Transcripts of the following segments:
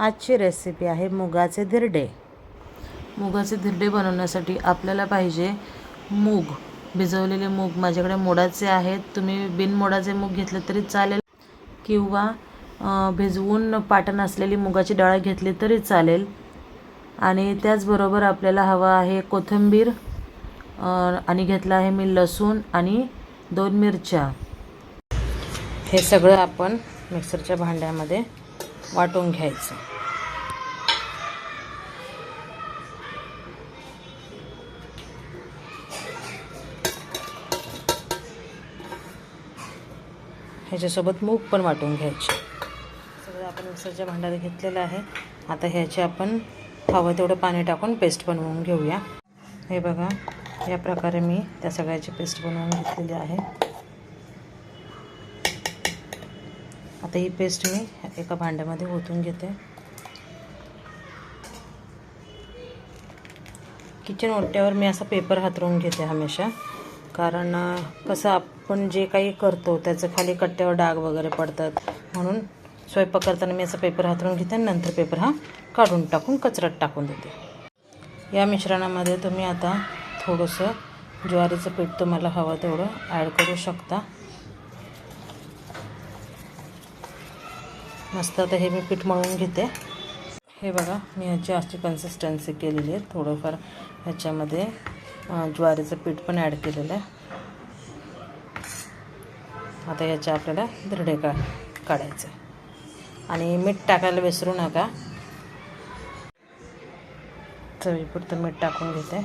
आजची रेसिपी आहे मुगाचे धिरडे. मुगाचे धिरडे बनवण्यासाठी आपल्याला पाहिजे मूग. भिजवलेले मूग माझ्याकडे मोडाचे आहेत. तुम्ही बिनमोडाचे मूग घेतले तरी चालेल किंवा भिजवून पाटण असलेली मुगाची डाळ घेतली तरी चालेल. आणि त्याचबरोबर आपल्याला हवा आहे कोथिंबीर आणि घेतला आहे मी लसूण आणि दोन मिरच्या. हे सगळं आपण मिक्सरच्या भांड्यामध्ये वाटून घ्यायचं. ह्याच्यासोबत मूग पण वाटून घ्यायचे. सगळं आपण मिक्सरच्या भांड्यात घेतलेलं आहे. आता ह्याचे आपण हवं तेवढं पाणी टाकून पेस्ट बनवून घेऊया. हे बघा या प्रकारे मी त्या सगळ्याची पेस्ट बनवून घेतलेली आहे. आता ही पेस्ट मी एका भांड्यामध्ये ओतून घेते. किचन ओट्यावर मी असा पेपर हातरून घेते हमेशा. कारण कसं कसं आपण जे काही करतो त्याचं खाली कट्ट्यावर डाग वगैरे पडतात. म्हणून स्वयंपाक करताना मी असा पेपर हातरून घेते आणि नंतर पेपर हा काढून टाकून कचऱ्यात टाकून देते. या मिश्रणामध्ये तुम्ही आता थोडंसं ज्वारीचं पीठ तुम्हाला हवं तेवढं ॲड करू शकता. मस्त आता हे मी पीठ मळून घेते. हे बघा मी ह्याची अशी कन्सिस्टन्सी केलेली आहे. थोडंफार ह्याच्यामध्ये ज्वारीचं पीठ पण ॲड केलेलं आहे. आता याच्या आपल्याला धिरडे का काढायचं आहे. आणि मीठ टाकायला विसरू नका चवीपुरतं मीठ टाकून घेते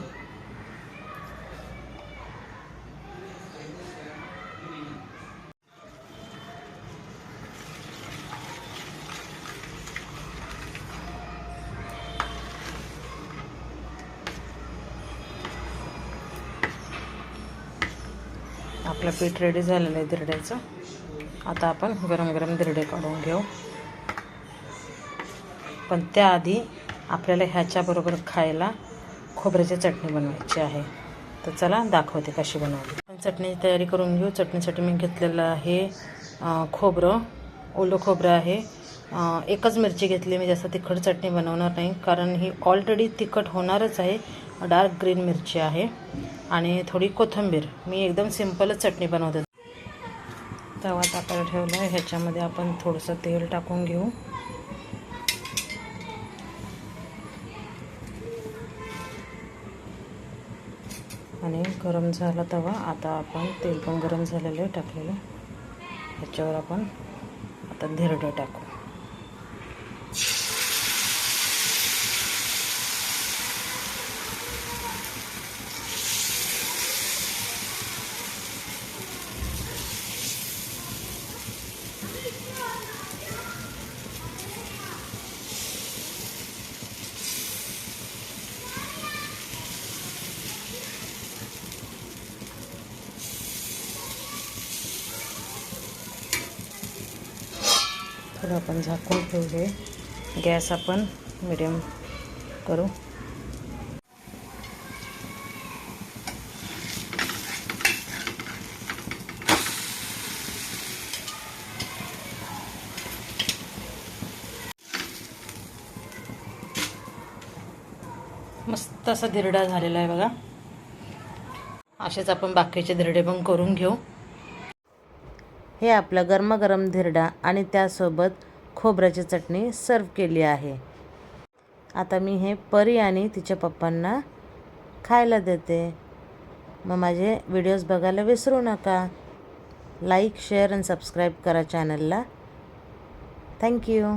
आपलं पीठ रेडी झालेलं आहे धिरड्याचं आता आपण गरम गरम धिरडे काढून घेऊ. पण त्याआधी आपल्याला ह्याच्याबरोबर खायला खोबऱ्याची चटणी बनवायची आहे. तर चला दाखवते कशी बनवली. आपण चटणीची तयारी करून घेऊ. चटणीसाठी मी घेतलेलं आहे खोबरं. ओलं खोबरं आहे. एकच मिरची घेतली मी जास्त तिखट चटणी बनवणार नाही कारण ही ऑलरेडी तिखट होणारच आहे. डार्क ग्रीन मिरची आहे. आणि थोडी कोथिंबीर. मी एकदम सिंपलच चटणी बनवते. तवा टाकायला ठेवला आहे ह्याच्यामध्ये आपण थोडंसं तेल टाकून घेऊ. आणि गरम झाला तवा. आता आपण तेल पण गरम झालेलं आहे टाकलेलं ह्याच्यावर आपण आता धिरडं टाकू. थोडं आपण झाकून ठेवले. गॅस आपण मिडियम करू. मस्त असा धिरडा झालेला आहे बघा. असेच आपण बाकीचे धिरडे पण करून घेऊ. हे आपलं गरमागरम धिरडा आणि त्यासोबत खोबऱ्याची चटणी सर्व केली आहे. आता मी हे परी आणि तिच्या पप्पांना खायला देते. मग माझे व्हिडिओज बघायला विसरू नका. लाईक शेअर आणि सबस्क्राईब करा चॅनलला थँक्यू